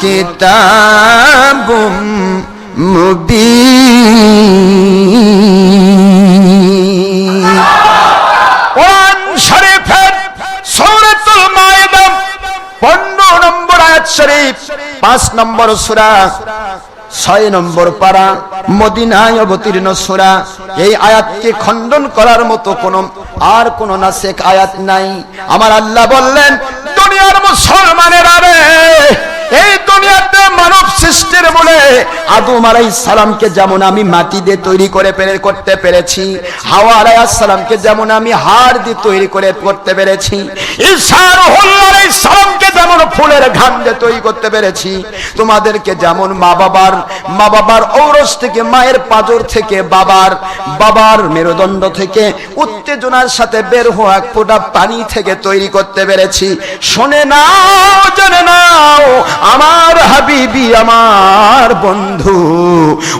وكتاب مبين কোরআন শরীফের সূরাতুল মায়েদা 15 নম্বর আয়াত শরীফ 5 নম্বর সূরা ছয় নম্বর পারা মদিনায় অবতীর্ণ সুরা এই আয়াতকে খণ্ডন করার মতো কোন আর কোন নাসেক আয়াত নাই আমার আল্লাহ বললেন দুনিয়ার মুসলমানেরা রে এই দুনিয়াতে মানব সৃষ্টির বলে আদম আলাই সালামকে যেমন আমি মাটি দিয়ে তৈরি করে পেরে করতে পেরেছি, হাওয়া আলাই সালামকে যেমন আমি হাড় দিয়ে তৈরি করে করতে পেরেছি, ঈসা রুহুল্লাহ আলাইহিস সালামকে যেমন ফুলের তৈরি করতে পেরেছি, তোমাদেরকে যেমন মা বাবার মা বাবার ঔরস থেকে, মায়ের পাজর থেকে, বাবার বাবার মেরুদণ্ড থেকে, উত্তেজনার সাথে বের হওয়া ফোঁটা পানি থেকে তৈরি করতে পেরেছি। শোনে নাও, জেনে নাও, আমার হাবিবি, আমার বন্ধু,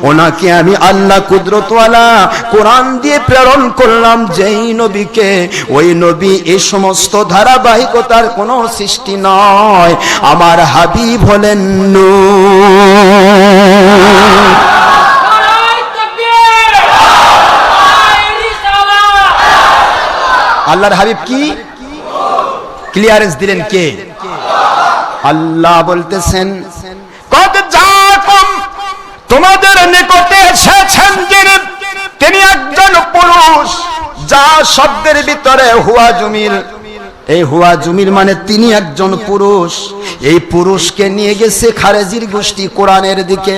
ওনাকে আমি আল্লাহ কুদরতওয়ালা কোরআন দিয়ে প্রেরণ করলাম, যেই নবীকে। ওই নবী এই সমস্ত ধারাবাহিকতার কোনো সৃষ্টি নয়। আমার হাবিব হলেন নূর। আল্লাহর হাবিব কি? ক্লিয়ারেন্স দিলেন কে? আল্লাহ বলতেছেন তোমাদের নিকটে এসেছেন যিনি, তিনি একজন পুরুষ, যা শব্দের ভিতরে হুয়া জমির এই হুয়া জুমির মানে তিনি একজন পুরুষ। এই পুরুষকে নিয়ে গেছে খারেজির গোষ্ঠী কোরআনের দিকে।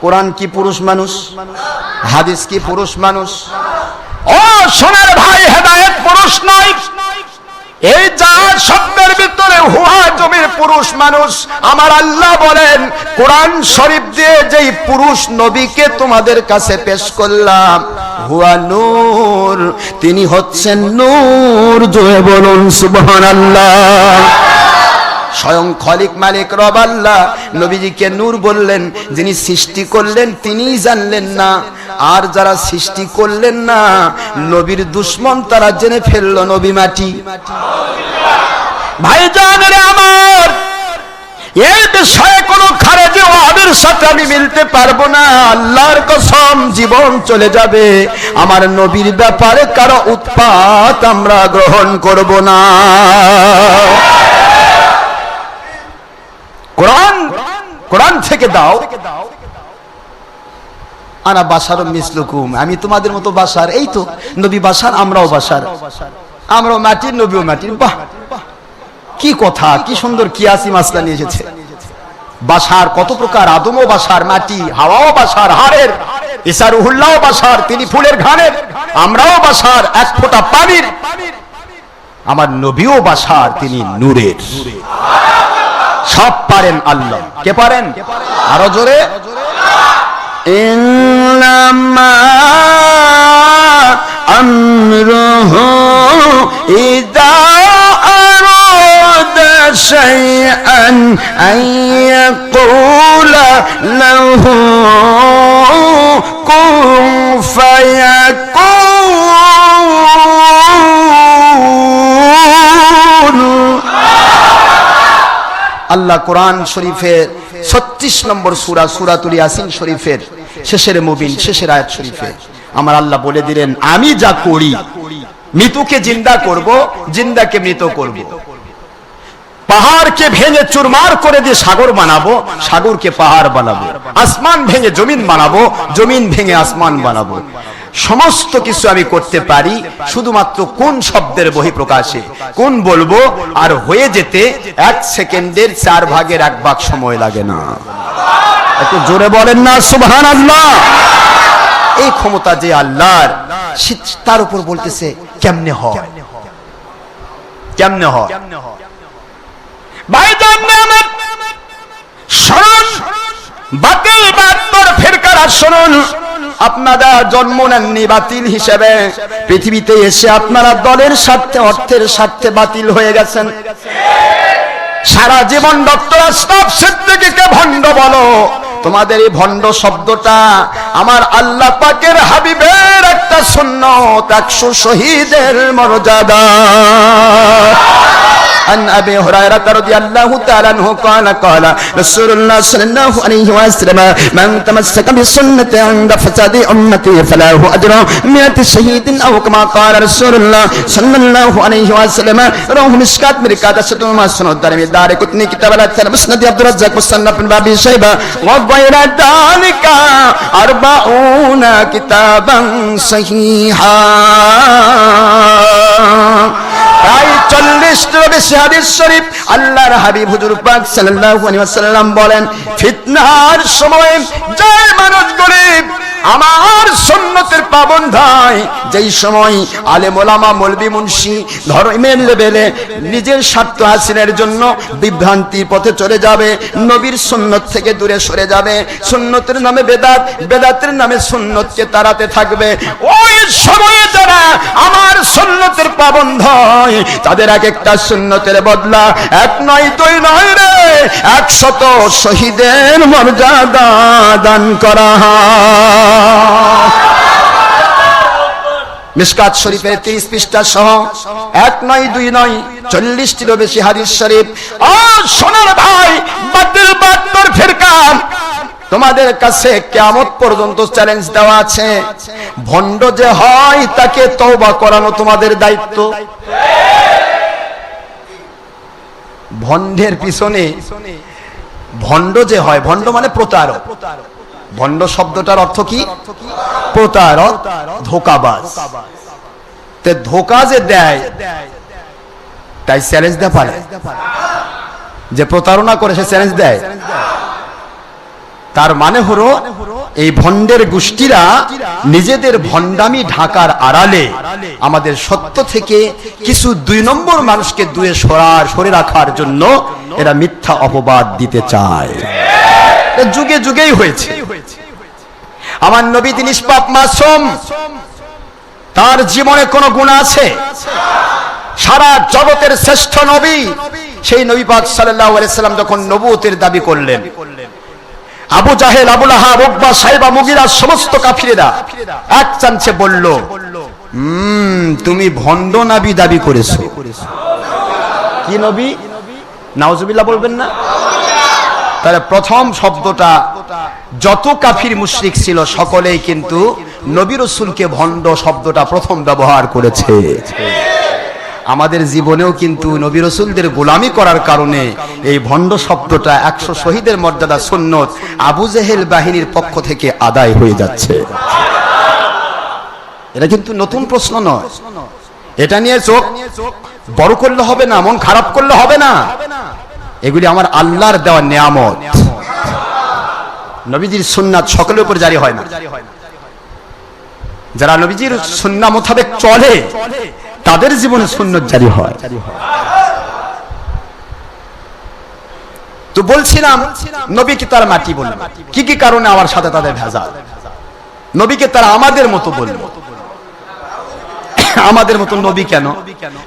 কোরআন কি পুরুষ মানুষ? হাদিস কি পুরুষ মানুষ? ও সোনার ভাই, হেদায়ত পুরুষ নয়। এই যা শব্দের ভিতরে হুয়া জমির পুরুষ মানুষ। আমার আল্লাহ বলেন, কোরআন শরীফ দিয়ে যেই পুরুষ নবীকে তোমাদের কাছে পেশ করলাম, হুয়া নূর। তিনি হচ্ছেন নূর। জয় বলুন, সুবহানাল্লাহ। স্বয়ং খলিক মালিক রব নবীজিকে নূর বললেন, যিনি সৃষ্টি করলেন তিনিই জানলেন না। আর যারা সৃষ্টি করলেন না, নবীর দুশ্মন তারা জেনে ফেলল নবী মাটি। ভাই জানলে আমার এই বিষয়ে কোনো খারেজি ওয়াহাবের সাথে আমি মিলতে পারব না। আল্লাহর কসম, জীবন চলে যাবে। আমার নবীর ব্যাপারে কারও উৎপাত আমরা গ্রহণ করব না। কোরআন কোরআন থেকে দাও। আনা বাসার মিসলুকুম। আমি তোমাদের মতো বাসার, এই তো, নবী বাসার, আমরাও বাসার। আমরাও মাটির, নবীও মাটির। বাহ! কি কথা, কি সুন্দর কিয়াসি মাসলা নিয়ে এসেছে। বাসার কত প্রকার, আদমও বাসার, মাটি, হাওয়াও বাসার, হাড়ের ইসা রুহুল্লাহ বাসার, তিনি ফুলের ঘানের আমরাও বাসার, এক ফোঁটা পানির। আমার নবীও বাসার, তিনি নূরের। সব পারেন আল্লাহ। কে পারেন? আরও জোরে। আমরুহু ইদা লাহু কুন আল্লাহ কোরআন শরীফের ছত্রিশ নম্বর সুরা, সুরাতুল ইয়াসিন শরীফের শেষের মুবিন, শেষের আয়াত শরীফে আমার আল্লাহ বলে দিলেন, আমি যা করি মৃত্যুকে জিন্দা করব, জিন্দাকে মৃত করব। পাহাড়কে ভেঙে চুরমার করে দিয়ে সাগর বানাবো, সাগরকে পাহাড় বানাবো। আসমান ভেঙে জমিন বানাবো, জমিন ভেঙে আসমান বানাবো। সমস্ত কিছু আমি করতে পারি, শুধুমাত্র কোন শব্দের বহি প্রকাশে কোন বলব, আর হয়ে যেতে এক সেকেন্ডের চার ভাগের এক ভাগ সময় লাগে না। একটু জোরে বলেন না সুবহান আল্লাহ এই ক্ষমতা যে আল্লাহর তার উপর বলতেছে, কেমনে হয়? কেমনে হয়? শুনুন। বাতিল বাত্তর ফিরকারা শুনুন। আপনারা জন্ম নেননি বাতিল হিসেবে। পৃথিবীতে এসে আপনারা দলের স্বার্থে, অর্থের স্বার্থে বাতিল হয়ে গেছেন। সারা জীবন ডক্টর আশরাফ সিদ্দিকীকে ভণ্ড বলো। তোমাদের এই ভণ্ড শব্দটা আমার আল্লাহ পাকের হাবিবের একটা সুন্নত, একশো শহীদের মর্যাদা। عن أبي هريرة رضي الله تعالى عنه قال قال رسول الله صلى الله عليه وسلم من تمسك بسنة عند فساد أمتي فله أجر مئة شهيد أو كما قال رسول الله صلى الله عليه وسلم. رواه مشكات مركات شتو ما سنو الدرمي دار كتني كتاب الاتر مسند عبد الرزاق مصنف بن بابي شيبه وغير ذلك أربعون كتابا صحيحا বেশি হাদিস শরীফ আল্লাহর হাবিব হুজুর পাক সাল্লাল্লাহু আলাইহি ওয়াসাল্লাম বলেন, ফিতনার সময় যে মানুষগুলি আমার হয় যেই সময় আলেম ওলামা, মৌলবি মুন্সি, ধর্মের লেভেলে নিজের স্বার্থ হাসিলের জন্য বিভ্রান্তির পথে চলে যাবে, নবীর সুন্নত থেকে দূরে সরে যাবে, সুন্নতের নামে বেদাত, বেদাতের নামে সুন্নতকে তাড়াতে থাকবে। ওই সময়ে যারা আমার সুন্নতের পাবন্ধ হয় তাদের এক একটা সুন্নতের বদলা। এক নয়, দুই নয় রে, একশত শহীদের মর্যাদা দান করা। মিসকাত শরীফের তিরিশ পৃষ্ঠা সহ এক নয়, দুই নয়, চল্লিশটিরও বেশি হাদিস শরীফ। ও সোনার ভাই, বাতিল বাত্তর ফিরকাম তোমাদের কাছে কেমন পর্যন্ত চ্যালেঞ্জ দেওয়া আছে। ভণ্ড যে হয়, তাকে তওবা করানো তোমাদের দায়িত্ব। ভণ্ডের পিছনে, ভণ্ড যে হয়, ভণ্ড মানে প্রতারক। ভণ্ড শব্দটার অর্থ কি? প্রতারক, ধোকাবাজ। তে ধোকা যে দেয়, তাই চ্যালেঞ্জ দেয় পারে। যে প্রতারণা করে, সে চ্যালেঞ্জ দেয়। তার মানে হলো, এই ভণ্ডের গোষ্ঠীরা নিজেদের ভণ্ডামি ঢাকার আড়ালে, আমাদের সত্য থেকে কিছু দুই নম্বর মানুষকে দূরে সরার সরে রাখার জন্য এরা মিথ্যা অপবাদ দিতে চায়। যুগে যুগেই হয়েছে। আমার নবী তিনি তার জীবনে কোনো গুণ আছে? সারা জগতের শ্রেষ্ঠ নবী, সেই নবী পাক আলাইহি সাল্লাম যখন নবুয়তের দাবি করলেন আবু জাহেল আবুল আহাব উকবা সাইবা মুগিরা সমস্ত কাফিরেরা এক চান্সে বলল "হুম, তুমি ভণ্ড নবী দাবি করেছ। কি নবী? নাউজুবিল্লাহ বলবেন না? তাহলে প্রথম শব্দটা যত কাফির মুশরিক ছিল সকলেই কিন্তু নবী রসুলকে ভণ্ড শব্দটা প্রথম ব্যবহার করেছে। আমাদের জীবনেও কিন্তু নবী রসুলদের গোলামি করার কারণে এই ভণ্ড শব্দটা একশো শহীদের মর্যাদা সুন্নত আবু জেহেল বাহিনীর পক্ষ থেকে আদায় হয়ে যাচ্ছে। এটা কিন্তু নতুন প্রশ্ন নয়। এটা নিয়ে চোখ বড় করলে হবে না, মন খারাপ করলে হবে না। এগুলি আমার আল্লাহর দেওয়া নিয়ামত। নবীজির সুন্নাত সকলের উপর জারি হয় না। যারা নবীজির সুন্না মোতাবেক চলে তাদের জীবনে সুন্নত জারি হয়। তো বলছিলাম, নবীকে তারা মাটি বলল কি কি কারণে আমার সাথে তাদের ভেজাল? নবীকে তারা আমাদের মতো বলল আমাদের মতো নবী কেন?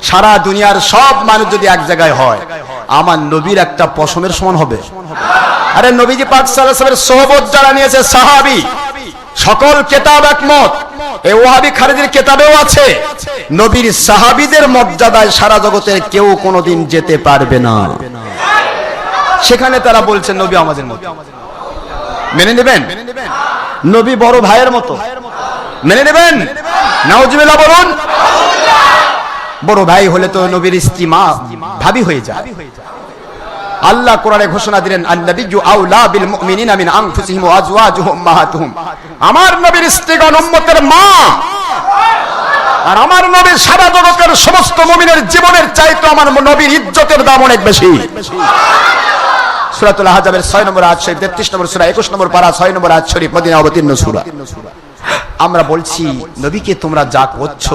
সারা দুনিয়ার সব মানুষ যদি এক জায়গায় হয়, আমার নবীর একটা পশমের সমান হবে। আরে নবীজি পাক সাল্লাল্লাহু সোহবত যারা নিয়েছে সাহাবী সকল কেতাব একমত। এই ওহাবি খারিজের কেতাবেও আছে। নবীর সাহাবিদের মর্যাদায় সারা জগতের কেউ কোনোদিন যেতে পারবে না। সেখানে তারা বলছেন, নবী আমাদের মতো। মেনে নেবেন? নবী বড় ভাইয়ের মতো। মেনে নেবেন? নাউজুবিল্লাহ বলুন। বড় ভাই হলে তো নবীর স্ত্রী মা, ভাবি হয়ে যায়। আল্লাহ কোরআনে ঘোষণা দিলেন, আন্নাবিয়্যু আউলা বিল মুমিনিনা মিন আনফুসিহিম ওয়া আজওয়াজুহুম উম্মাহাতুহুম। আমার নবীর স্ত্রীগণ, উম্মতের মা! আর আমার নবীর সারা জগতের সমস্ত মুমিনের জীবনের চাইতে আমার নবীর ইজ্জতের দাম অনেক বেশি। সূরাতুল আহজাবের 6 নম্বর আয়াত শরীফ 33 নম্বর সূরা 21 নম্বর পারা 6 নম্বর আয়াত শরীফ, মদিনা অবতীর্ণ সূরা। আমরা বলছি, নবীকে তোমরা যা করছ,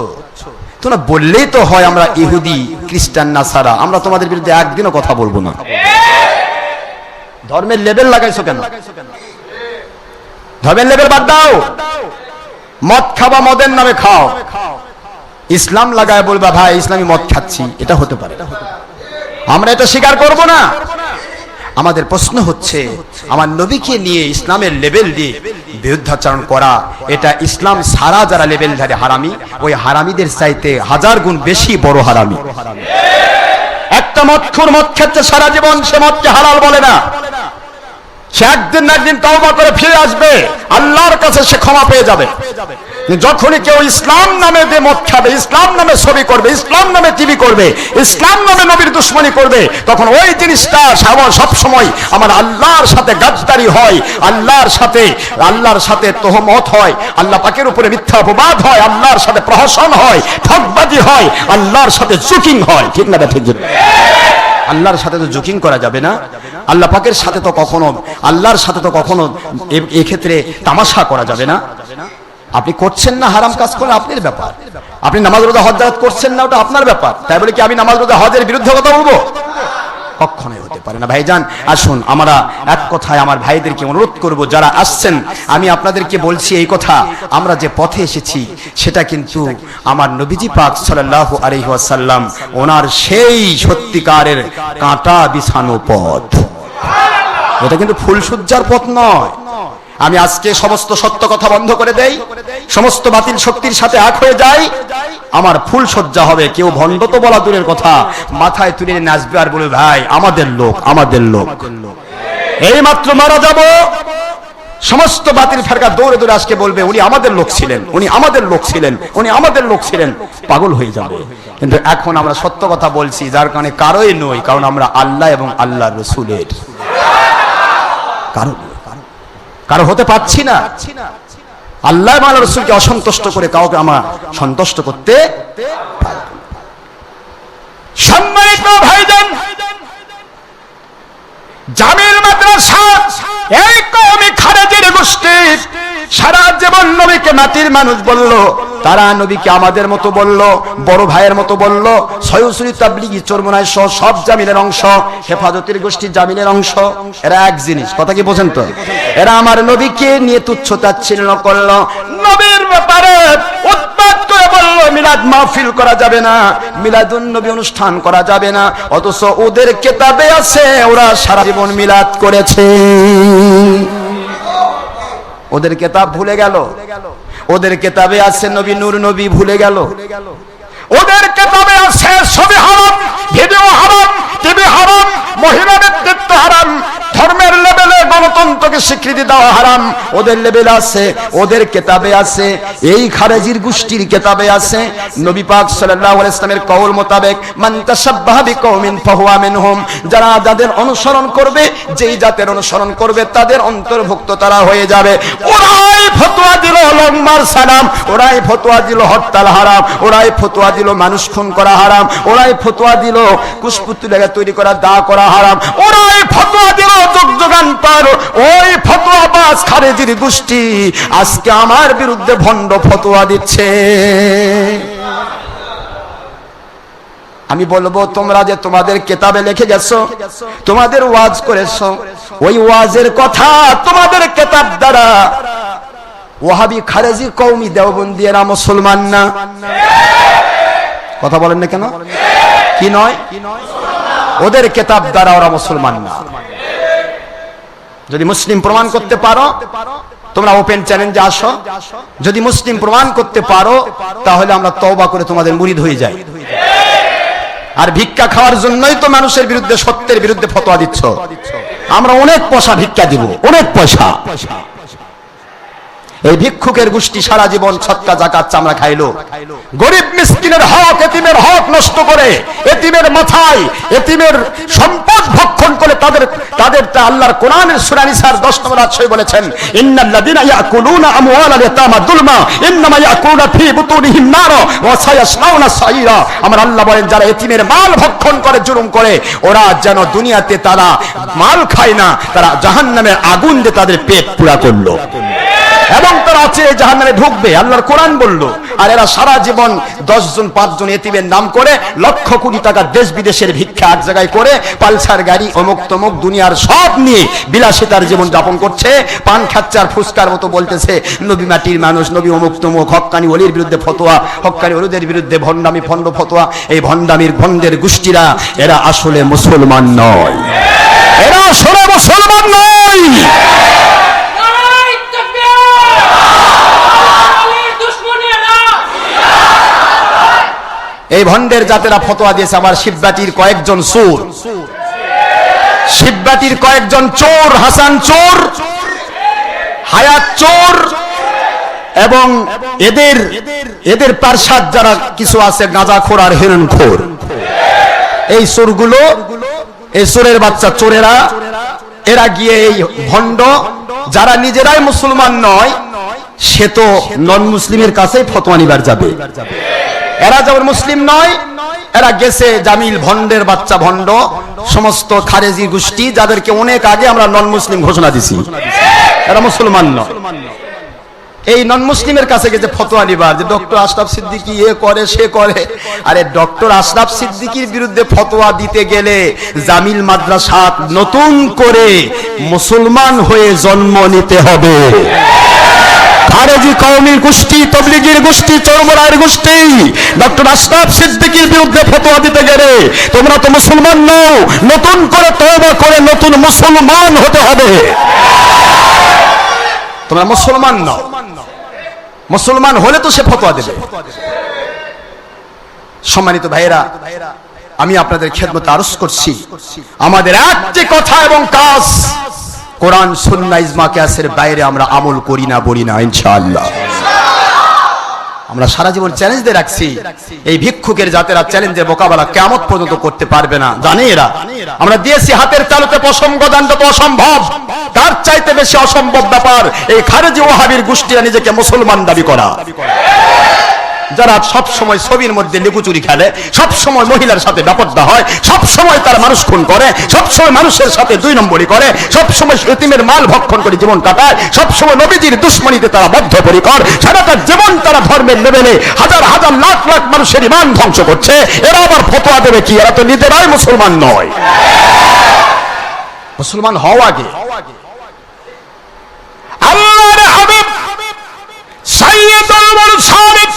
তোমরা বললেই তো হয় আমরা ইহুদি, খ্রিস্টান, নাসারা। আমরা তোমাদের বিরুদ্ধে একদিনও কথা বলব না। ধর্মের লেভেল লাগাইছো কেন? ধর্মের লেভেল বাদ দাও। মদ খাবা, মদের নামে খাও। ইসলাম লাগায় বলবা, ভাই, ইসলামী মদ খাচ্ছি। এটা হতে পারে। আমরা এটা স্বীকার করব না। আমাদের প্রশ্ন হচ্ছে, আমার নবীকে নিয়ে ইসলামের লেভেল দিয়ে বিরুদ্ধাচরণ করা, এটা ইসলাম সারা যারা লেভেল ধারে হারামি, ওই হারামিদের চাইতে হাজার গুণ বেশি বড় হারামি। একটা মৎখুর মদ খেতে সারা জীবন সে মদকে হালাল বলে না। সে একদিন একদিন তওবা করে ফিরে আসবে, আল্লাহর কাছে সে ক্ষমা পেয়ে যাবে। যখনই কেউ ইসলাম নামে দিয়ে মদ খাবে, ইসলাম নামে ছবি করবে, ইসলাম নামে টিভি করবে, ইসলাম নামে নবীর দুশ্মনী করবে, তখন ওই জিনিসটা সব সময় আমার আল্লাহর সাথে গাদ্দারি হয়, আল্লাহর সাথে আল্লাহর সাথে তোহমত হয়, আল্লাহ পাকের উপরে মিথ্যা অপবাদ হয়, আল্লাহর সাথে প্রহসন হয় ঠকবাজি হয়, আল্লাহর সাথে জুকিং হয়, ঠিক না ঠিক আল্লাহর সাথে তো জুকিং করা যাবে না। আল্লাহ পাকের সাথে তো কখনো আল্লাহর সাথে তো কখনো এক্ষেত্রে তামাশা করা যাবে না। আপনি করছেন না হারাম কাজ করলে আপনার ব্যাপার। আপনি নামাজ রোজা হজ করছেন না, ওটা আপনার ব্যাপার। তাই বলে কি আমি নামাজ রোজা হজের বিরুদ্ধে কথা বলব? কখনোই হতে পারে না। ভাইজান, আসুন, আমরা এক কথায় আমার ভাইদেরকে অনুরোধ করব, যারা আসছেন, আমি আপনাদেরকে বলছি এই কথা, আমরা যে পথে এসেছি, সেটা কিন্তু আমার নবীজি পাক সাল্লাল্লাহু আলাইহি ওয়াসাল্লাম, ওনার সেই সত্যিকারের কাঁটা বিছানো পথ। এটা কিন্তু ফুলসজ্জার পথ নয়। আমি আজকে সমস্ত সত্য কথা বন্ধ করে দেই। সমস্ত বাতিল শক্তির সাথে এক হয়ে যাই। আমার ফুল সজ্জা হবে কেউ ভণ্ড তো বলা দূরের কথা। মাথায় তুলে নাচবে আর বলে ভাই আমাদের লোক আমাদের লোক। এই মাত্র মারা যাব। সমস্ত বাতিল ফেরকা দৌড়ে দৌড়ে আজকে বলবে উনি আমাদের লোক ছিলেন উনি আমাদের লোক ছিলেন উনি আমাদের লোক ছিলেন। পাগল হয়ে যাবে। কিন্তু এখন আমরা সত্য কথা বলছি যার কারণে কারোই নই কারণ আমরা আল্লাহ এবং আল্লাহ রসুলের। কারও নই, কারও। হতে পাচ্ছি না আল্লাহ রসুলকে অসন্তুষ্ট করে কাউকে আমার সন্তুষ্ট করতে সারা জীবন নবীকে মাটির মানুষ বলল, তারা নবীকে আমাদের মতো বলল, বড় ভাইয়ের মতো বলল সহ সব জামিলের অংশ, হেফাজতের গোষ্ঠী জামিলের অংশ, এরা এক জিনিস, কথা কি বোঝেন তো এরা আমার নবীকে নিয়ে তুচ্ছ তাচ্ছিল্য করল। নবীর ব্যাপারে করে বলল, মিলাদ মাহফিল করা যাবে না নবী অনুষ্ঠান করা যাবে না, অথচ ওদের কেতাবে আছে, ওরা সারা জীবন মিলাদ করেছে। ওদের কেতাব ভুলে গেল। ওদের কেতাবে আছে নবী নূর, নবী ভুলে গেল। ওদের কেতাবে আছে ছবি হারাম, ভিডিও হারাম, টিভি হারাম মহিলা নেতৃত্ব হারাম, ধর্মের লেভেলে গণতন্ত্রকে স্বীকৃতি দেওয়া হারাম। ওদের লেভেল আছে, ওদের কেতাবে আছে, এই খারেজির গোষ্ঠীর কেতাবে আছে। নবী পাক সাল্লাল্লাহু আলাইহি ইসলামের কওল মোতাবেক, মান তাশাব্বাহা বিকওমিন ফাহুয়া মিনহুম যারা যাদের অনুসরণ করবে, যেই জাতের অনুসরণ করবে, তাদের অন্তর্ভুক্ত তারা হয়ে যাবে। ওরাই ফতোয়া দিল লম্বার সালাম, ওরাই ফতোয়া দিল হরতাল হারাম, ওরাই ফতোয়া দিল মানুষ খুন করা হারাম, ওরাই ফতোয়া দিল কুশপুত্তু লেগে তৈরি করা দা করা হারাম, ওরাই ফতোয়া দিল যোগ যোগান্তর ওই ফতোয়া বাস খারেজির গোষ্ঠী, আজকে আমার বিরুদ্ধে ভণ্ড ফতোয়া দিচ্ছে। আমি বলব, তোমরা যে তোমাদের কেতাবে লিখে গেছো, তোমাদের ওয়াজ করেছ, ওই ওয়াজের কথা তোমাদের কেতাব দ্বারা ওয়াহাবি খারেজি কৌমি দেওবন্দি এরা মুসলমান না? কথা বলেন না কেন? কি নয়? ওদের কেতাব দ্বারা ওরা মুসলমান না। যদি মুসলিম প্রমাণ করতে পারো, তোমরা ওপেন চ্যালেঞ্জে আসো। যদি মুসলিম প্রমাণ করতে পারো, তাহলে আমরা তওবা করে তোমাদের মুরিদ হয়ে যাই। আর ভিক্ষা খাওয়ার জন্যই তো মানুষের বিরুদ্ধে সত্যের বিরুদ্ধে ফতোয়া দিচ্ছ। আমরা অনেক পয়সা ভিক্ষা দিব, অনেক পয়সা। এই ভিক্ষুকের গোষ্ঠী সারা জীবন ছটকা জাকাত, চামড়া খাইলো। গরিব মিসকিনের হক, এতিমের হক নষ্ট করে, এতিমের মাথায় এতিমের সম্পদ ভক্ষণ করে তাদের তাদের আল্লাহর কোরআনের সূরা নিসার 10 নম্বর আয়াতে বলেছেন, ইন্নাল্লাযিনা ইয়াকুলুনা আমওয়ালাল ইয়াতামা যুলমা, ইন্নামা ইয়াকুলুনা ফি বুতুনিহিম নার ওয়া সায়াসলাউনা সাইরা আমার আল্লাহ বলেন, যারা এতিমের মাল ভক্ষণ করে, জুলুম করে, ওরা যেন দুনিয়াতে তারা মাল খায় না, তারা জাহান্নামের আগুন দিয়ে তাদের পেট পুরা করল। এবং তারা আছে জাহান নামে ঢুকবে। আল্লাহর কোরআন বলল, আর এরা সারা জীবন দশ জন পাঁচজন এতিমের নাম করে লক্ষ কোটি টাকা দেশ বিদেশের ভিক্ষা এক জায়গায় করে পালসার গাড়ি, অমুক তমুক, দুনিয়ার সব নিয়ে বিলাসিতার জীবন যাপন করছে। পান খাচ্ছে আর ফুসকার মতো বলতেছে, নবী মাটির মানুষ, নবী অমুক তমুক হক্কানি অলির বিরুদ্ধে ফতোয়া হক্কানি অলিদের বিরুদ্ধে ভণ্ডামি ভণ্ড ফতোয়া। এই ভণ্ডামির ভণ্ডের গোষ্ঠীরা, এরা আসলে মুসলমান নয়। এরা আসলে মুসলমান নয় নারায় তাকবীর আলীর দুশমনী এরা এই ভণ্ডের জাতেরা ফতোয়া দিয়েছে, আমার শিববাটির কয়েকজন চোর। শিববাটির কয়েকজন চোর, হাসান চোর, হায়াত চোর, এবং এদের এদের পার্শ্বাদ যারা কিছু আছে, গাঁজাখোর আর হেরনখোর। এই চোরগুলো, এই চোরের বাচ্চা চোরেরা, এরা গিয়ে এই ভণ্ড, যারা নিজেরাই মুসলমান নয়, সে তো নন মুসলিমের কাছেই ফতোয়া নিবার যাবে। এরা যেমন মুসলিম নয়, এরা গেছে জামিল ভন্ডের বাচ্চা ভণ্ড, সমস্ত খারেজি গোষ্ঠী যাদেরকে অনেক আগে আমরা নন মুসলিম ঘোষণা দিছি। এরা মুসলমান নয়। এই নন মুসলিমের কাছে গেছে ফতোয়া নিবার যে ডক্টর আশরাফ সিদ্দিকি এ করে, সে করে, আরে ডক্টর আশরাফ সিদ্দিকির বিরুদ্ধে ফতোয়া দিতে গেলে জামিল মাদ্রাসা নতুন করে মুসলমান হয়ে জন্ম নিতে হবে। খারেজি কওমির গোষ্ঠী, তবলিগির গোষ্ঠী, চরমরায়ের গোষ্ঠী, ডক্টর আশরাফ সিদ্দিকীর বিরুদ্ধে ফতোয়া দিতে গেলে তোমরা তো মুসলমান নও, নতুন করে করে নতুন মুসলমান হতে হবে। তোমরা মুসলমান নও। মুসলমান হলে তো সে ফতোয়া দেবে। সম্মানিত ভাইয়েরা, আমি আপনাদের খেদমত আরজ করছি। আমাদের একটি কথা এবং কাজ কোরআন সুন্না ইজমা, কিয়াসের বাইরে আমরা আমল করি না, বলি না, ইনশাআল্লাহ। আমরা সারা জীবন চ্যালেঞ্জ দিয়ে রাখছি। এই ভিক্ষুকের জাতেরা চ্যালেঞ্জের মোকাবেলা কেমন পর্যন্ত করতে পারবে না। জানে এরা? আমরা দিয়েছি হাতের তালুতে পশম গদান যত অসম্ভব। তার চাইতে বেশি অসম্ভব ব্যাপার এই খারেজি ওহাবির গোষ্ঠীরা নিজেকে মুসলমান দাবি করা। যারা সব সময় ছবির মধ্যে লেবুচুরি খেলে, সব সময় মহিলার সাথে ব্যাপারটা হয়, সব সময় তার মানুষ খুন করে, সব সময় মানুষের সাথে দুই নম্বরই করে, সব সময় এতিমের মাল ভক্ষণ করে জীবন কাটায়, সব সময় নবীজির দুশ্মনীতে তারা বদ্ধপরিকর, সারাটা জীবন তারা ধর্মের লেভেলে হাজার হাজার, লাখ লাখ মানুষের ইমান ধ্বংস করছে, এরা আবার ফতোয়া দেবে কি? এরা তো নিজেরাই মুসলমান নয়। মুসলমান হও আগে। আল্লাহর হাবিব সাইয়্যিদুল মুরসালিন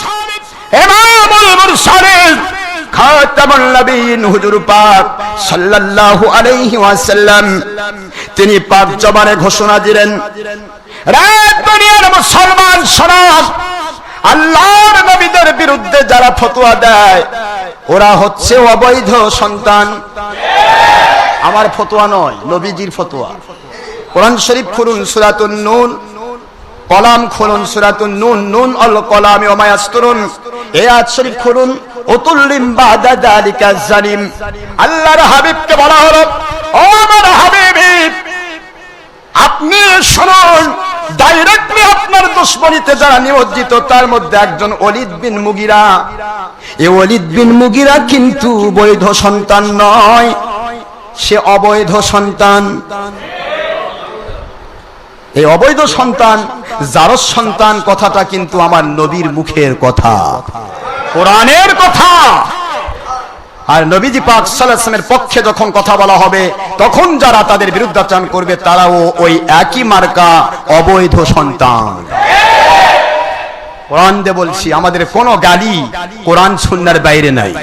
তিনি পাক জবানে ঘোষণা দিলেন মুসলমান শোনাব আল্লাহর নবীদের বিরুদ্ধে যারা ফতোয়া দেয়, ওরা হচ্ছে অবৈধ সন্তান। আমার ফতোয়া নয়, নবীজির ফতোয়া। কোরআন শরীফ খুলুন সূরাতুন নূন কলাম খুলুন, সুরাতুন নুন নুন অল কলামে ওমায়াস্তুরুন এ আয়াত শরীফ খুলুন, উতুল্লিম বাদা যালিকা জালিম। আল্লাহর হাবিবকে বলা হলো, ও আমার হাবিবি, আপনি শুনুন ডাইরেক্টলি আপনার দুশ্মনীতে যারা নিমজ্জিত, তার মধ্যে একজন অলিদ বিন মুগিরা। এ অলিদ বিন মুগিরা কিন্তু বৈধ সন্তান নয়, সে অবৈধ সন্তান। এই অবৈধ সন্তান, জারস সন্তান, কথাটা কিন্তু আমার নবীর মুখের কথা। কোরআনের কথা। আর নবীজি পাক সাল্লামের পক্ষে যখন কথা বলা হবে, তখন যারা তাদের বিরুদ্ধাচরণ করবে, তারাও ওই একই মার্কা অবৈধ সন্তান। কোরআন দে বলছি, আমাদের কোনো গালি কোরআন সুন্নার বাইরে নাই।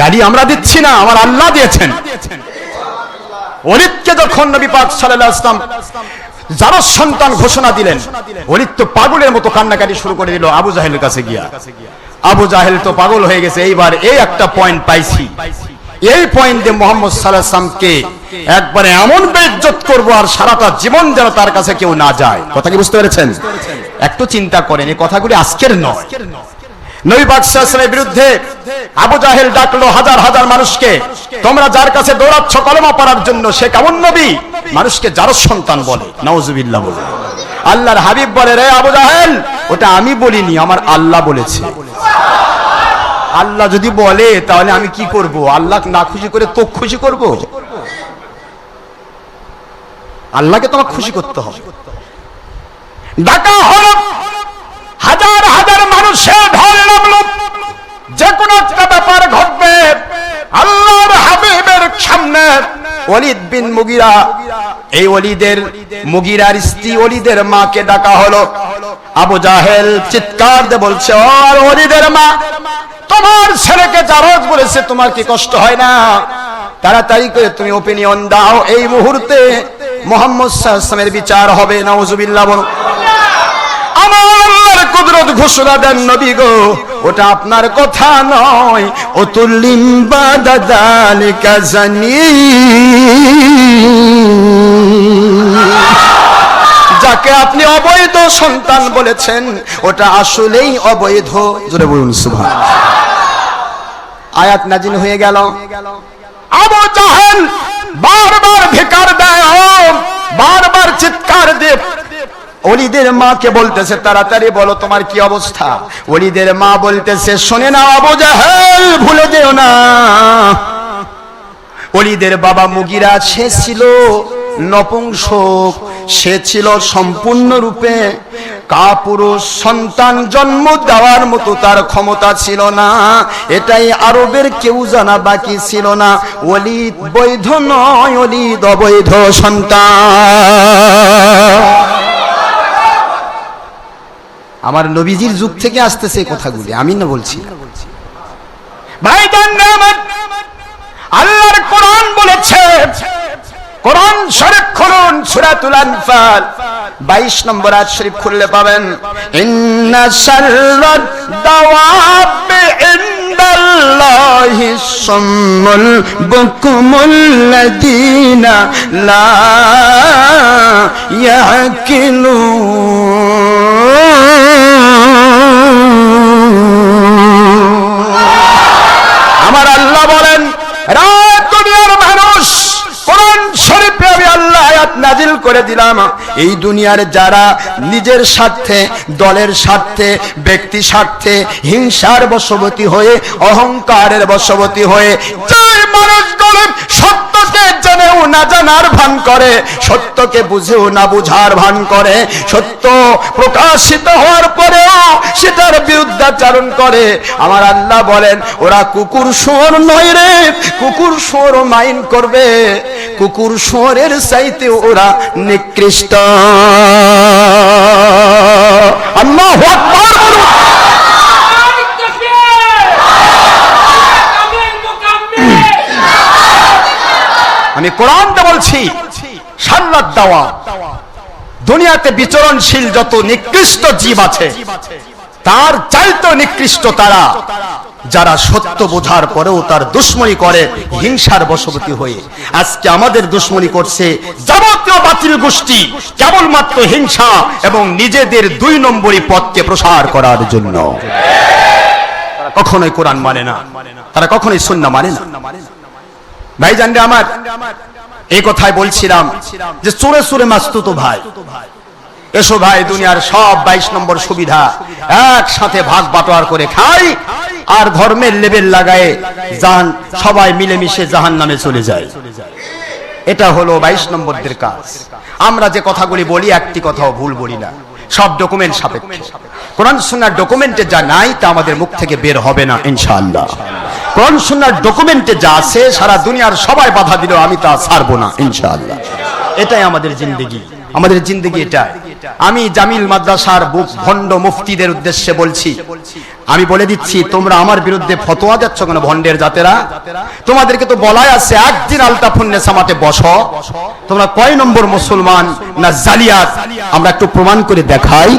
গালি আমরা দিচ্ছি না, আমার আল্লাহ দিয়েছেন। অলিদকে যখন নবী পাক সাল্লাল্লাহু আলাইহি ওয়াসাল্লাম যারা সন্তান ঘোষণা দিলেন অলিদ তো পাগলের মতো কান্নাকাটি শুরু করে দিল আবু জাহেলের কাছে গিয়া। আবু জাহেল তো পাগল হয়ে গেছে, এইবার এই একটা পয়েন্ট পাইছি। এই পয়েন্টে মোহাম্মদ সাল্লাল্লাহু আলাইহি সাল্লামকে একবারে এমন বেইজ্জত করব আর সারাটা জীবন যেন তার কাছে কেউ না যায়। কথা কি বুঝতে পেরেছেন? একটু চিন্তা করেন, এই কথাগুলি আজকের নয়। বিরুদ্ধে আবু জাহেল ডাকলো হাজার হাজার মানুষকে। তোমরা যার কাছে দৌড়াচ্ছ কলমা পড়ার জন্য, সে কেমন নবী? মানুষকে যার সন্তান বলে বলে। আল্লাহর হাবিব বলে, রে আবু জাহেল, ওটা আমি বলিনি, আমার আল্লাহ বলেছে। আল্লাহ যদি বলে, তাহলে আমি কি করব? আল্লাহ না খুশি করে তো খুশি করব? আল্লাহকে তোমাকে খুশি করতে হবে। ডাকা হলো হাজার হাজার মানুষের ঢল নামলো যে কোনো একটা ব্যাপার ঘটবে আল্লাহর হাবিবের সামনে ওলিদ বিন মুগিরা। এই ওলিদের মুগিরার স্ত্রী ওলিদের মাকে ডাকা হলো। আবু জাহেল চিৎকার দিয়ে বলছে, ও আর ওলিদের মা, তোমার ছেলেকে জারজ বলেছে, তোমার কি কষ্ট হয় না? তাড়াতাড়ি করে তুমি ওপিনিয়ন দাও। এই মুহূর্তে মোহাম্মদ ওয়াসাল্লামের বিচার হবে। নাউজুবিল্লাহ বলো কুদরত ঘোষণা দেন নবী গো। ওটা আপনার কথা নয়। ও তুল্লিম বাদালিকা জানি। যাকে আপনি অবৈধ সন্তান বলেছেন, ওটা আসলেই অবৈধ। জোরে বলুন সুভান আয়াত নাজিল হয়ে গেল। আবু জাহেল বারবার ভিকার দেয়। বারবার চিৎকার দিয়ে অলিদের মাকে বলতেছে, তাড়াতাড়ি বলো তোমার কি অবস্থা? অলিদের মা বলতেছে, শোনে না আবু জাহেল, ভুলে যেও না। অলিদের বাবা মুগিরা, সে ছিল নপুংসক, সে ছিল সম্পূর্ণরূপে কাপুরুষ, সন্তান জন্ম দেওয়ার মতো তার ক্ষমতা ছিল না। এটাই আরবের কেউ জানা বাকি ছিল না। অলিদ বৈধ নয় অলিদ অবৈধ সন্তান। আমার নবীজির যুগ থেকে আসতেছে কথাগুলি। আমি না বলছি আল্লাহর কোরআন বলেছে, কোরআন শরীফ খুলুন আনফাল। 22 নম্বর আয়াত শরীফ খুললে পাবেন, ইন্না শাররাদ দাওয়াবি ইনদাল্লাহি সাম্মুল বুকুমুল লাযিনা লা ইয়াকিলুন আমার আল্লাহ বলেন রাত দুনিয়ার মানুষ, কোরআন শরীফে আমি আল্লাহ নাজিল করে দিলাম। এই দুনিয়ার যারা নিজের স্বার্থে, দলের স্বার্থে, ব্যক্তি স্বার্থে হিংসার বশবর্তী হয়ে, অহংকারের বশবর্তী হয়ে যে মানুষগুলো সত্যকে জেনেও না জানার ভান করে, সত্যকে বুঝেও না বুঝার ভান করে, সত্য প্রকাশিত হওয়ার পরেও সেটার বিরুদ্ধাচারণ করে। আমার আল্লাহ বলেন, ওরা কুকুর শুয়োর নয় রে, কুকুর শুয়োর মাইন করবে। কুকুর শুয়োরের চাইতে ওরা নিকৃষ্ট। আল্লাহ আমি কোরআনটা বলছি সাল্লাত দাওয়া। দুনিয়াতে বিচরণশীল যত নিকৃষ্ট জীব আছে, তার চাইতে নিকৃষ্ট তারা, যারা সত্য বোঝার পরেও তার দুশ্মনী করে হিংসার বশবর্তী হয়ে। আজকে আমাদের দুশ্মনী করছে যাবতীয় বাতিল গোষ্ঠী, কেবলমাত্র হিংসা এবং নিজেদের দুই নম্বরই পথকে প্রসার করার জন্য। কখনোই কোরআন মানে না, তারা কখনোই সুন্না মানে না। ভাইজান রে আমার, এই কথাই বলছিলাম যে চোরে চোরে মাস্তুত ভাই। এসো ভাই, দুনিয়ার সব বাইশ নম্বর সুবিধা একসাথে ভাগ বাটোয়ার করে খাই আর ধর্মের লেবেল লাগায় জাহান সবাই মিলেমিশে জাহান নামে চলে যায়। এটা হলো বাইশ নম্বরদের কাজ। আমরা যে কথাগুলি বলি, একটি কথাও ভুল বলি না। সব ডকুমেন্ট সাপেক্ষ। কোরআন সুন্নার ডকুমেন্টে যা নাই তা আমাদের মুখ থেকে বের হবে না ইনশাআল্লাহ। কোরআন সুন্নার ডকুমেন্টে যা আছে সারা দুনিয়ার সবাই বাধা দিল আমি তা ছাড়বো না ইনশাআল্লাহ। এটাই আমাদের জিন্দগি। আমাদের জিন্দগি এটা। আমি জামিল মাদ্রাসার ভণ্ড মুফতিদের উদ্দেশ্যে বলছি। আমি বলে দিচ্ছি, তোমরা আমার বিরুদ্ধে ফতোয়া যাচ্ছ কেন ভণ্ডের জাতেরা? তোমাদেরকে তো বলাই আছে, একদিন আলতাফুন্নে সামাতে বসো। তোমরা কয় নম্বর মুসলমান না জালিয়াত? আমরা একটু প্রমাণ করে দেখাই।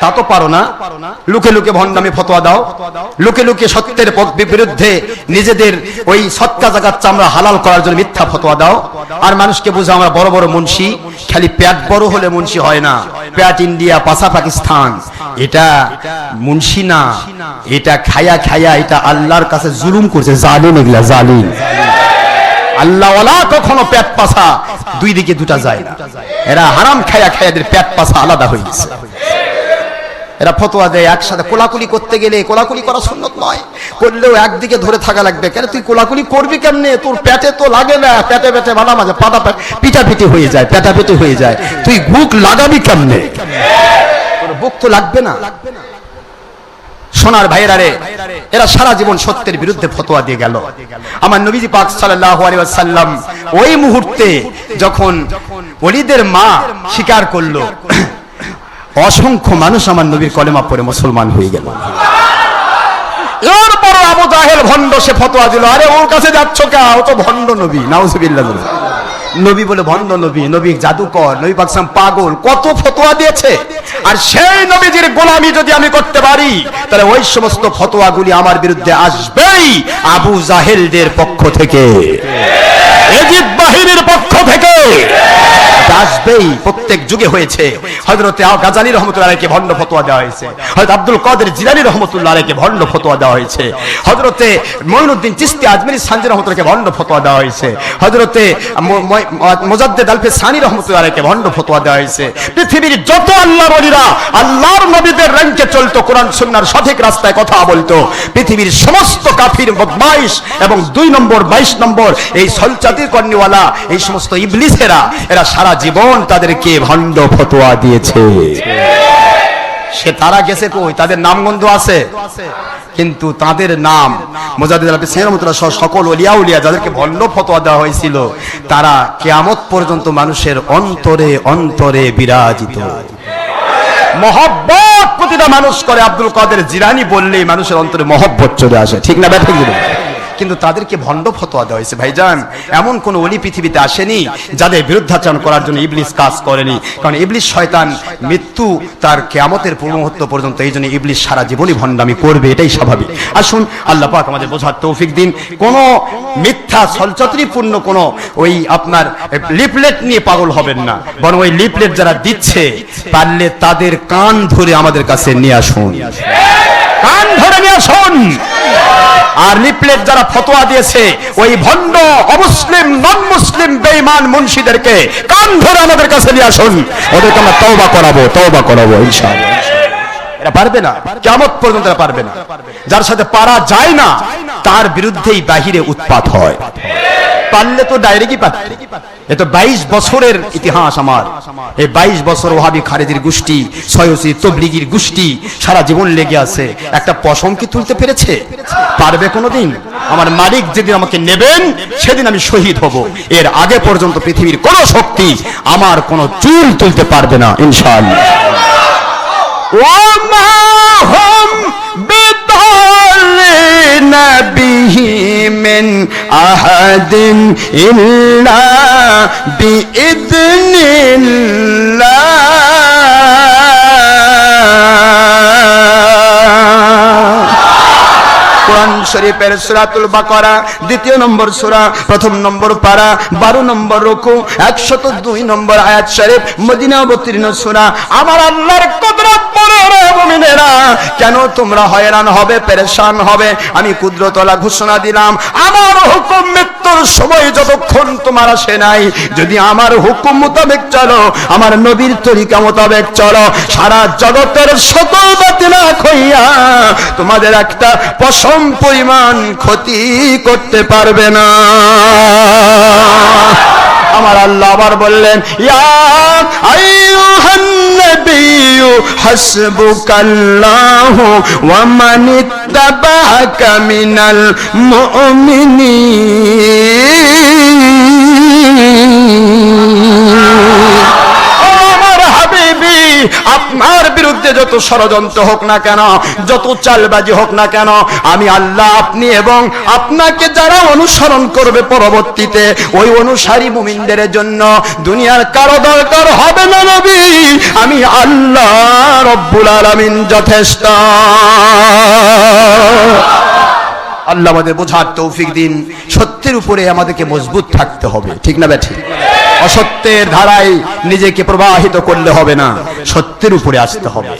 তা তো পারো না। লুকে লুকে ভণ্ডামি ফতোয়া দাও। লুকে লুকে সত্যের বিরুদ্ধে নিজেদের ওই সত্তা জাগাত চামড়া হালাল করার জন্য মিথ্যা ফতোয়া দাও। আর মানুষকে বুঝে আমরা বড় বড় মুন্সি। খালি পেট বড় হলে মুন্সি হয় না। পেট ইন্ডিয়া, পাশা পাকিস্তান। এটা মুন্সি না। এটা খায়া খায়া এটা আল্লাহর কাছে জুলুম করছে। জালিম এগুলা, জালিম। আল্লাহওয়ালা কখনো পেট পাশা। দুই দিকে দুটা যায় না। এরা হারাম খায়া খায়াদের পেট পাশা আলাদা হয়ে গেছে। এরা ফতোয়া দেয় একসাথে কোলাকুলি করতে গেলে। কোলাকুলি করা সুন্নত নয়। করলেও একদিকে ধরে থাকা লাগবে। কেন তুই কোলাকুলি করবি কেমনে? তোর পেটে তো লাগে না। পেটে পেটে মালা মাঝে পাটা পিটা পিটি হয়ে যায়, পেটা পিটি হয়ে যায়। তুই বুক লাগাবি কেমনে? বুক তো লাগবে না। সোনার ভাইরা রে, এরা সারা জীবন সত্যের বিরুদ্ধে ফতোয়া দিয়ে গেল। আমার নবীজি পাক সাল্লাল্লাহু আলাইহি ওয়াসাল্লাম ওই মুহূর্তে যখন ওলিদের মা স্বীকার করল অসংখ্য মানুষ আমার নবীর কলেমা পড়ে মুসলমান হয়ে গেল। এরপর আবু জাহেল ভণ্ড, সে ফতোয়া দিল, আরে ওর কাছে যাচ্ছ কে? ও তো ভণ্ড নবী, নাউজুবিল্লাহ নবী। বলে, ভণ্ড নবী নবী জাদুকর, নবী পাকসাম পাগল, কত ফতোয়া দিয়েছে? আর সেই নবীজির গোলামি যদি আমি করতে পারি, তাহলে ওই সমস্ত ফতোয়াগুলি আমার বিরুদ্ধে আসবেই আবু জাহেলদের পক্ষ থেকে। এজিদ বাহিনীর পক্ষ থেকে। আসবেই, প্রত্যেক যুগে হয়েছে। হজরতে ভণ্ড ফতোয়া দেওয়া হয়েছে। হয়তো আব্দুল কাদের ভণ্ড ফতোয়া দেওয়া হয়েছে। হজরতে মঈনুদ্দিন চিস্তি সানজি রহমতুল্লাহকে ভণ্ড ফতোয়া দেওয়া হয়েছে। হজরতে মোজাদ্দেদ আলফে সানি ভণ্ড ফতোয়া দেওয়া হয়েছে। পৃথিবীর যত আল্লাহ বলিরা, আল্লাহর নবীদের র্যাঙ্কে চলতো কোরআন সুন্নাহর সঠিক রাস্তায় কথা বলতো। পৃথিবীর সমস্ত কাফির, বদমাইশ এবং দুই নম্বর, বাইশ নম্বর এই সলচাতির কর্ণিওয়ালা, এই সমস্ত ইবলিসেরা, এরা সারা জীবন তাদেরকে ভণ্ড ফতোয়া দিয়েছে। সে তারা গেছে কই? তাদের নামগন্ধ আছে। কিন্তু তাদের নাম সহ সকল উলিয়া যাদেরকে ভণ্ড ফতোয়া দেওয়া হয়েছিল, তারা কেয়ামত পর্যন্ত মানুষের অন্তরে অন্তরে বিরাজিত। মহব্বত প্রতিটা মানুষ করে। আব্দুল কাদের জিরানি বললেই মানুষের অন্তরে মহব্বত চলে আসে। ঠিক না ব্যাপার কিন্তু তাদেরকে ভণ্ড ফতোয়া দেওয়া হয়েছে। ভাইজান, এমন কোন অলি পৃথিবীতে আসেনি যাদের বিরুদ্ধাচরণ করার জন্য ইবলিস কাজ করেনি। কারণ ইবলিস শয়তান মৃত্যু তার কেয়ামতের পূর্ব মুহূর্ত পর্যন্ত এই জন্য ইবলিস সারা জীবনই ভণ্ডামি করবে, এটাই স্বাভাবিক। আসুন, আল্লাহ পাক আমাদের বোঝার তৌফিক দিন। কোন মিথ্যা সলচত্রিপূর্ণ কোন ওই আপনার লিপলেট নিয়ে পাগল হবেন না। বরং ওই লিপলেট যারা দিচ্ছে, পারলে তাদের কান ধরে আমাদের কাছে নিয়ে আসুন। কান ধরে নিয়ে শোন আর লিপলেট যারা ফতোয়া দিয়েছে, ওই ভণ্ড অমুসলিম নন মুসলিম বেঈমান মুন্সিদেরকে কান ধরে আমাদের কাছে নিয়ে আসুন। ওদেরকে আমরা তওবা করাবো তওবা করাবো, ইনশাআল্লাহ। এরা পারবে না কেমন পর্যন্ত এরা পারবে না। যার সাথে পারা যায় না, তার বিরুদ্ধেই বাহিরে উৎপাত হয়। পারলে তো ডাইরেক্টই পার এ তো বাইশ বছরের ইতিহাস আমার। এই বাইশ বছর ওহাবি খারেদির গোষ্ঠী, সয়সি তবলিগির গোষ্ঠী, সারা জীবন লেগে আছে। একটা পশম কি তুলতে পেরেছে? পারবে কোনোদিন? আমার মালিক যেদিন আমাকে নেবেন, সেদিন আমি শহীদ হব। এর আগে পর্যন্ত পৃথিবীর কোনো শক্তি আমার কোনো চুল তুলতে পারবে না, ইনশাআল্লাহ। ও মা আহাদিন ইল্লা বিইذنিল্লাহ শরীফের সূরাতুল বাকারা, দ্বিতীয় নম্বর সূরা, প্রথম নম্বর পারা, বারো নম্বর রুকু, একশত দুই নম্বর আয়াত শরীফ, মদিনা অবতীর্ণ সূরা। আমার আল্লাহর কুদরত কেন তোমরা হয়রান হবে, পেরেশান হবে? আমি কুদরতলা ঘোষণা দিলাম, আমার হুকুম মৃত্যুর সময় যতক্ষণ তোমার আসে নাই, যদি আমার হুকুম মোতাবেক চলো, আমার নবীর তরিকা মোতাবেক চলো, সারা জগতের সকল বাতিলা খইয়া তোমাদের একটা পশম পরিমাণ ক্ষতি করতে পারবে না। আমার আল্লাহ আবার বললেন হাসবুকাল্লাহু ওয়া মান ইত্তাবাআকা মিনাল মুমিনিন। আপনার বিরুদ্ধে যত ষড়যন্ত্র হোক না কেন, যত চালবাজি হোক না কেন, আমি আল্লাহ আপনি এবং আপনাকে যারা অনুসরণ করবে পরবর্তীতে, ওই অনুসারী মুমিনদের জন্য দুনিয়ার কারও দরকার হবে না নবী। আমি আল্লাহ রব্বুল আলামিন যথেষ্ট। আল্লাহ আমাদের বোঝার তৌফিক দিন। সত্যের উপরে আমাদেরকে মজবুত থাকতে হবে, ঠিক না ব্যাঠি? অসত্যের ধারায় নিজেকে প্রবাহিত করলে হবে না, সত্যের উপরে আসতে হবে।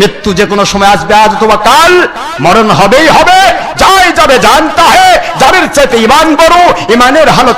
মৃত্যু যে কোনো সময় আসবে, আজ অথবা কাল, মরণ হবেই হবে। যাই যাবে জানতা হে, যাদের চাইতে ইমান বড় ইমানের হালত